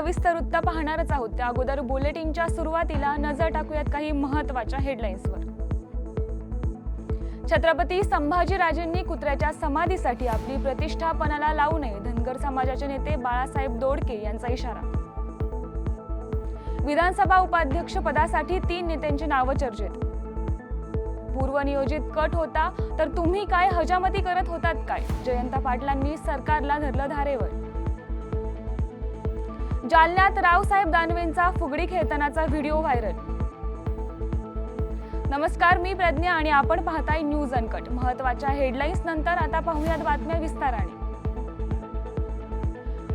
सविस्तर वृत्त पाहणारच आहोत. त्या अगोदर बुलेटिनच्या सुरुवातीला नजर टाकूयात काही महत्त्वाच्या हेडलाईन्सवर छत्रपती संभाजीराजेंनी कुत्र्याच्या समाधीसाठी आपली प्रतिष्ठापनाला लावू नये धनगर समाजाचे नेते बाळासाहेब दोडके यांचा इशारा. विधानसभा उपाध्यक्ष पदासाठी तीन नेत्यांची नावं चर्चेत. पूर्वनियोजित कट होता तर तुम्ही काय हजामती करत होतात काय? जयंत पाटलांनी सरकारला धरलं धारेवर. जालन्यात रावसाहेब दानवेंचा फुगडी खेळतानाचा व्हिडिओ व्हायरल. नमस्कार मी प्रज्ञा आणि आपण पाहताय न्यूज अनकट. महत्त्वाच्या हेडलाईन्स नंतर आता पाहूयात बातम्या विस्ताराने.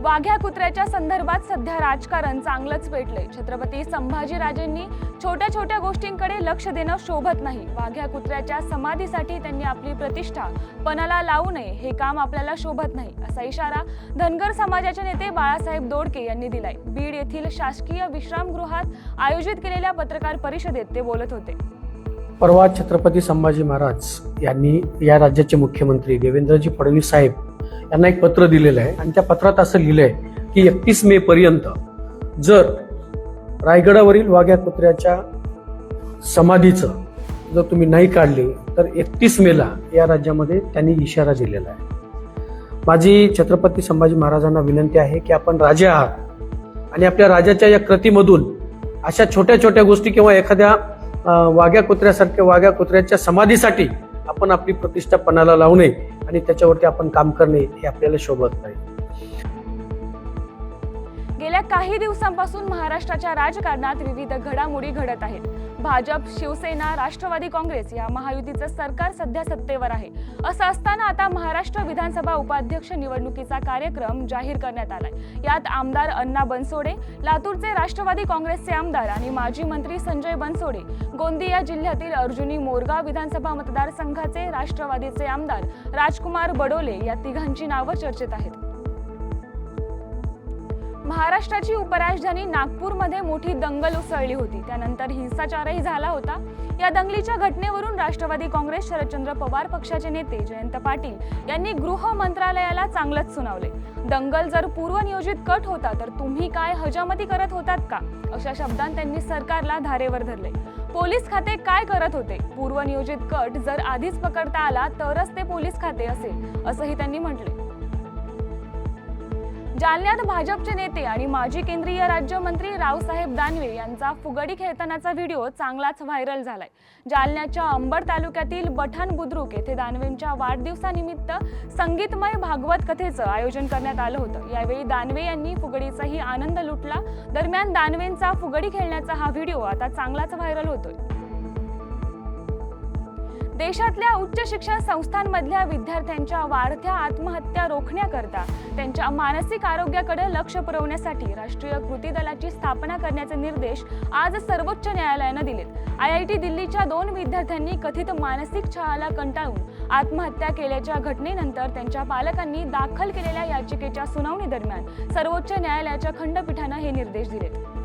वाघ्या कुत्र्याच्या संदर्भात सध्या राजकारण चांगलंच पेटले छत्रपती संभाजीराजेंनी छोट्या छोट्या गोष्टींकडे लक्ष देणं शोभत नाही. वाघ्या कुत्र्याच्या समाधीसाठी त्यांनी आपली प्रतिष्ठा पणाला लावू नये हे काम आपल्याला शोभत नाही असा इशारा धनगर समाजाचे नेते बाळासाहेब दोडके यांनी दिलाय. बीड येथील शासकीय विश्रामगृहात आयोजित केलेल्या पत्रकार परिषदेत ते बोलत होते. परवा छत्रपती संभाजी महाराज यांनी या राज्याचे मुख्यमंत्री देवेंद्रजी फडणवीस साहेब यांना एक पत्र दिलेलं आहे. आणि त्या पत्रात असं लिहिलं आहे की एकतीस मे पर्यंत जर रायगडावरील वाघ्या कुत्र्याच्या समाधीचं जर तुम्ही नाही काढले तर एकतीस मेला या राज्यामध्ये त्यांनी इशारा दिलेला आहे. माझी छत्रपती संभाजी महाराजांना विनंती आहे की आपण राजा आहात. आणि आपल्या राजाच्या या कृतीमधून अशा छोट्या छोट्या गोष्टी किंवा एखाद्या वाघ्या कुत्र्यासारख्या वाघ्या कुत्र्याच्या समाधीसाठी आपण आपली प्रतिष्ठा पणाला लावू नये. आणि त्याच्यावरती आपण काम करणे हे आपल्याला शोभत नाही. गेल्या काही दिवसांपासून महाराष्ट्राच्या राजकारणात विविध घडामोडी घडत आहेत. भाजप शिवसेना राष्ट्रवादी काँग्रेस या महायुतीचं सरकार सध्या सत्तेवर आहे. असं असताना आता महाराष्ट्र विधानसभा उपाध्यक्ष निवडणुकीचा कार्यक्रम जाहीर करण्यात आलाय. यात आमदार अण्णा बनसोडे लातूरचे राष्ट्रवादी काँग्रेसचे आमदार आणि माजी मंत्री संजय बनसोडे गोंदिया जिल्ह्यातील अर्जुनी मोरगाव विधानसभा मतदारसंघाचे राष्ट्रवादीचे आमदार राजकुमार बडोले या तिघांची नावं चर्चेत आहेत. महाराष्ट्राची उपराजधानी नागपूरमध्ये मोठी दंगल उसळली होती. त्यानंतर हिंसाचारही झाला होता. या दंगलीच्या घटनेवरून राष्ट्रवादी काँग्रेस शरदचंद्र पवार पक्षाचे नेते जयंत पाटील यांनी गृह मंत्रालयाला चांगलंच सुनावले. दंगल जर पूर्वनियोजित कट होता तर तुम्ही काय हजामती करत होतात का? अशा शब्दांत त्यांनी सरकारला धारेवर धरले. पोलीस खाते काय करत होते? पूर्वनियोजित कट जर आधीच पकडता आला तरच ते पोलीस खाते असेल असंही त्यांनी म्हटले. जालन्यात भाजपचे नेते आणि माजी केंद्रीय राज्यमंत्री रावसाहेब दानवे यांचा फुगडी खेळतानाचा व्हिडिओ चांगलाच व्हायरल झालाय. जालन्याच्या अंबड तालुक्यातील बठाण बुद्रुक येथे दानवेंच्या वाढदिवसानिमित्त संगीतमय भागवत कथेचं आयोजन करण्यात आलं होतं. यावेळी दानवे यांनी फुगडीचाही आनंद लुटला. दरम्यान दानवेंचा फुगडी खेळण्याचा हा व्हिडिओ आता चांगलाच व्हायरल होतोय. देशातल्या उच्च शिक्षण संस्थांमधल्या विद्यार्थ्यांच्या वाढत्या आत्महत्या रोखण्याकरता त्यांच्या मानसिक आरोग्याकडे लक्ष पुरवण्यासाठी राष्ट्रीय कृती दलाची स्थापना करण्याचे निर्देश आज सर्वोच्च न्यायालयानं दिलेत. आय आय टी दिल्लीच्या दोन विद्यार्थ्यांनी कथित मानसिक छळाला कंटाळून आत्महत्या केल्याच्या घटनेनंतर त्यांच्या पालकांनी दाखल केलेल्या याचिकेच्या सुनावणी दरम्यान सर्वोच्च न्यायालयाच्या खंडपीठानं हे निर्देश दिलेत.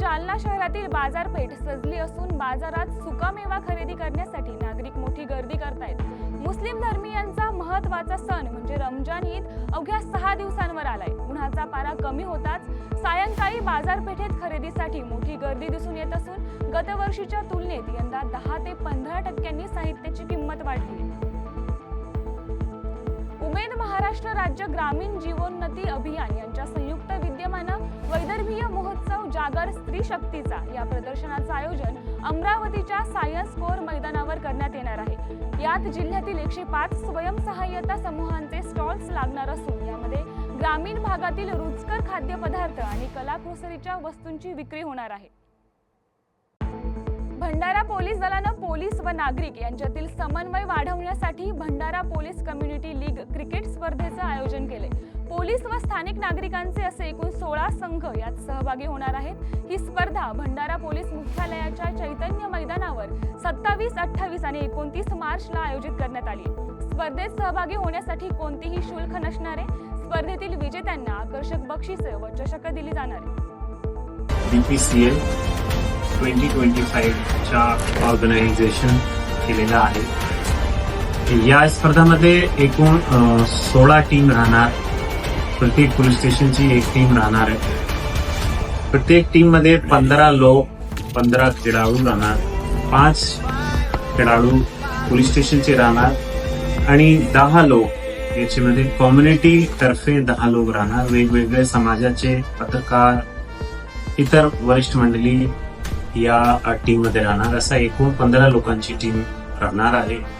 जालना शहरातील बाजारपेठ सजली असून बाजारात सुकामेवा खरेदी करण्यासाठी नागरिक मोठी गर्दी करतायत. मुस्लिम धर्मीयांचा महत्त्वाचा सण म्हणजे रमजान ईद अवघ्या सहा दिवसांवर आलाय. उन्हाचा पारा कमी होताच सायंकाळी बाजारपेठेत खरेदीसाठी मोठी गर्दी दिसून येत असून गतवर्षीच्या तुलनेत यंदा दहा ते पंधरा टक्क्यांनी साहित्याची किंमत वाढली. उमेद महाराष्ट्र राज्य ग्रामीण जीवोन्नती अभियान यांच्या संयुक्त सागर स्त्री शक्तीचा या प्रदर्शनाचं आयोजन अमरावतीच्या सायन्स कोर मैदानावर करण्यात येणार आहे. यात जिल्ह्यातील एकशे पाच स्वयंसहाय्यता समूहांचे स्टॉल्स लागणार असून यामध्ये ग्रामीण भागातील रुचकर खाद्यपदार्थ आणि कलाकुसरीच्या वस्तूंची विक्री होणार आहे. भंडारा पोलीस दलानं पोलीस व नागरिक यांच्यातील समन्वय वाढवण्यासाठी Bhandara police community league cricket स्पर्धेचं आयोजन केले पोलीस व स्थानिक नागरिकांचे असे एकूण सोळा संघ यात सहभागी होणार आहेत. ही स्पर्धा भंडारा पोलीस मुख्यालयाच्या चैतन्य मैदानावर सत्तावीस अठ्ठावीस आणि एकोणतीस मार्चला आयोजित करण्यात आली. स्पर्धेत सहभागी होण्यासाठी कोणतीही शुल्क नसणारे स्पर्धेतील विजेत्यांना आकर्षक बक्षिसे व चषक दिली जाणार. आहे B P C twenty twenty फाईव्हच्या organisation केलेलं आहे. या स्पर्धामध्ये एकूण सोळा टीम राहणार. प्रत्येक पोलीस स्टेशनची एक टीम राहणार आहे. प्रत्येक टीममध्ये पंधरा लोक पंधरा खेळाडू राहणार. पाच खेळाडू पोलीस स्टेशनचे राहणार. आणि दहा लोक याच्यामध्ये कम्युनिटी तर्फे दहा लोक राहणार. वेगवेगळे समाजाचे पत्रकार इतर वरिष्ठ मंडळी या टीममध्ये राहणार. असा एकूण पंधरा लोकांची टीम राहणार आहे.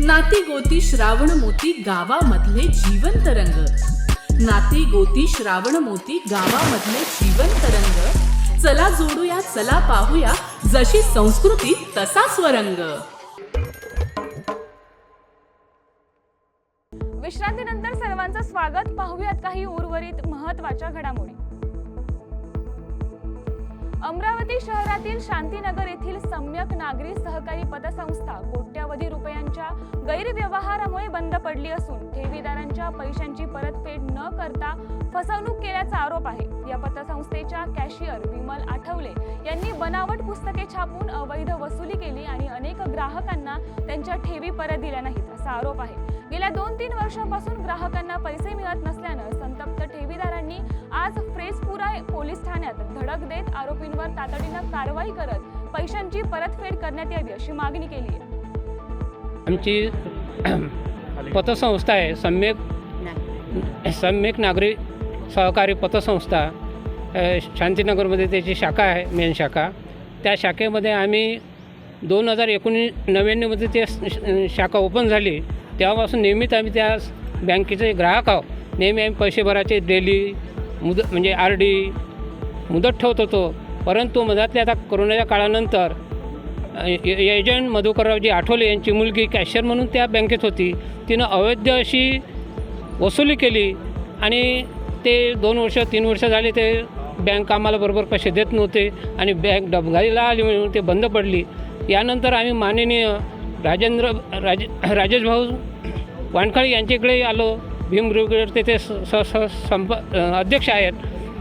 नाती गोती श्रावण मोती गावामधले जीवन रंग. नाती गोती श्रावण मोती गावामधले जीवन रंग. चला जोडूया चला पाहूया जशी संस्कृती तसा स्वरंग. विश्रांतीनंतर सर्वांचं स्वागत. पाहूयात काही उर्वरित महत्त्वाच्या घडामोडी. अमरावती शहरातील शांतीनगर येथील सम्यक नागरी सहकारी पतसंस्था कोट्यावधी रुपयांच्या गैरव्यवहारामुळे बंद पडली असून ठेवीदारांच्या पैशांची परतफेड न करता फसवणूक केल्याचा आरोप आहे. या पतसंस्थेच्या कॅशियर विमल आठवले यांनी बनावट पुस्तके छापून अवैध वसुली केली आणि अनेक ग्राहकांना त्यांच्या ठेवी परत दिल्या नाहीत असा आरोप आहे. गेल्या दोन तीन वर्षापासून ग्राहकांना पैसे मिळत नसल्यानं संतप्त ठेवीदारांनी आज फ्रेसपुरा पोलीस ठाण्यात धडक देत आरोपींवर तातडीनं कारवाई करत पैशांची परतफेड करण्यात यावी अशी मागणी केली आहे. आमची पतसंस्था आहे सम्यक सम्यक नागरी सहकारी पतसंस्था शांतीनगरमध्ये त्याची शाखा आहे मेन शाखा. त्या शाखेमध्ये आम्ही दोन हजार एकोणीस नव्याण्णवमध्ये ते श- शाखा ओपन झाली. तेव्हापासून नेहमीच आम्ही त्या बँकेचे ग्राहक आहोत. नेहमी आम्ही पैसे भरायचे डेली मुदत म्हणजे आर डी मुदत ठेवत होतो. परंतु मधातल्या आता कोरोनाच्या काळानंतर ए- एजंट मधुकररावजी आठवले यांची मुलगी कॅशियर म्हणून त्या बँकेत होती. तिनं अवैध अशी वसुली केली आणि ते दोन वर्ष तीन वर्ष झाले ते बँक आम्हाला बरोबर पैसे देत नव्हते आणि बँक डबघाईला आली म्हणून ते बंद पडली. यानंतर आम्ही माननीय राजेंद्र राज राजेश भाऊ वानखळे यांच्याकडे आलो. भीम ब्रिगेड ते ते स स- स- संप अध्यक्ष आहेत.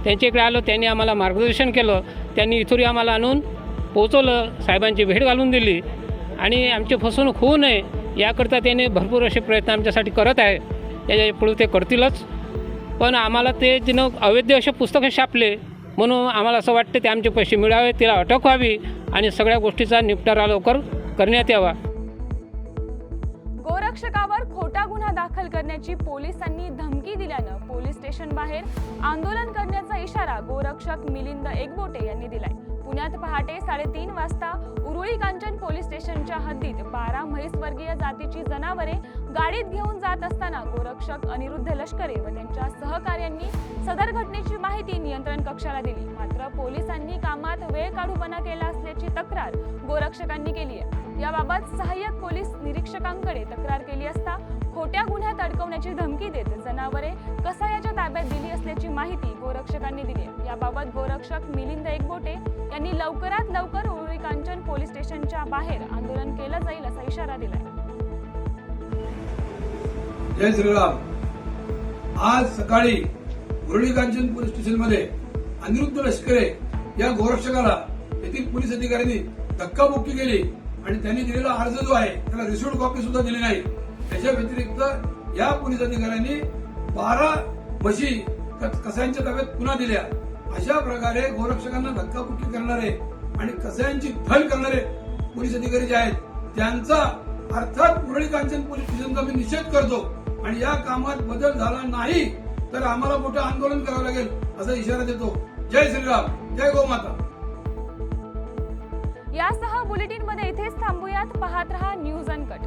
त्यांच्याकडे आलो. त्यांनी आम्हाला मार्गदर्शन केलं. त्यांनी इथुरी आम्हाला आणून पोचवलं साहेबांची भेट घालून दिली. आणि आमची फसवणूक होऊ नये याकरता त्याने भरपूर असे प्रयत्न आमच्यासाठी करत आहे. त्याच्या पुढे ते करतीलच. पण आम्हाला ते तिनं अवैध असे पुस्तकं छापले म्हणून आम्हाला असं वाटतं ते आमचे पैसे मिळावे तिला अटक व्हावी आणि सगळ्या गोष्टीचा निपटारा लवकर करण्यात यावा. गोरक्षकावर खोटा गुन्हा दाखल करण्याची पोलिसांनी धमकी दिल्यानं पोलीस स्टेशन बाहेर आंदोलन करण्याचा इशारा गोरक्षक मिलिंद एकबोटे यांनी दिलाय. पुण्यात पहाटे साडेतीन वाजता उरुळी कांचन पोलीस स्टेशनच्या हद्दीत बारा म्हैसवर्गीय जातीची जनावरे गाडीत घेऊन जात असताना गोरक्षक अनिरुद्ध लष्करे व त्यांच्या सहकार्यांनी सदर घटनेची माहिती नियंत्रण कक्षाला दिली. मात्र पोलिसांनी कामात वेळ काढूपणा केला असल्याची तक्रार गोरक्षकांनी केली आहे. याबाबत सहाय्यक पोलीस निरीक्षकांकडे तक्रार केली असता खोट्या गुन्ह्यात अडकवण्याची धमकी देत जनावरे कसायाच्या ताब्यात दिली असल्याची माहिती गोरक्षकांनी दिली आहे. याबाबत गोरक्षक मिलिंद एकबोटे यांनी लवकरात लवकर उरुळी कांचन पोलीस स्टेशनच्या बाहेर आंदोलन केलं जाईल असा इशारा दिलाय. जय श्रीराम. आज सकाळी मुरळी कांचन पोलीस स्टेशनमध्ये अनिरुद्ध लष्करे या गोरक्षकाला येथील पोलीस अधिकाऱ्यांनी धक्काबुक्की केली आणि त्यांनी दिलेला अर्ज जो आहे त्याला रिसिव्ह कॉपी सुद्धा दिली नाही. त्याच्या व्यतिरिक्त या पोलीस अधिकाऱ्यांनी बारा म्हशी क- कसायांच्या ताब्यात पुन्हा दिल्या. अशा प्रकारे गोरक्षकांना धक्काबुक्की करणारे आणि कसायांची थल करणारे पोलीस अधिकारी जे आहेत त्यांचा अर्थात पुरळी कांचन पोलीस स्टेशनचा मी निषेध करतो आणि या कामात बदल झाला नाही तर आम्हाला मोठं आंदोलन करावं लागेल असा इशारा देतो. जय श्रीराम जय गोमाता यासह बुलेटिनमध्ये इथेच थांबूयात पाहत रहा न्यूज अनकट.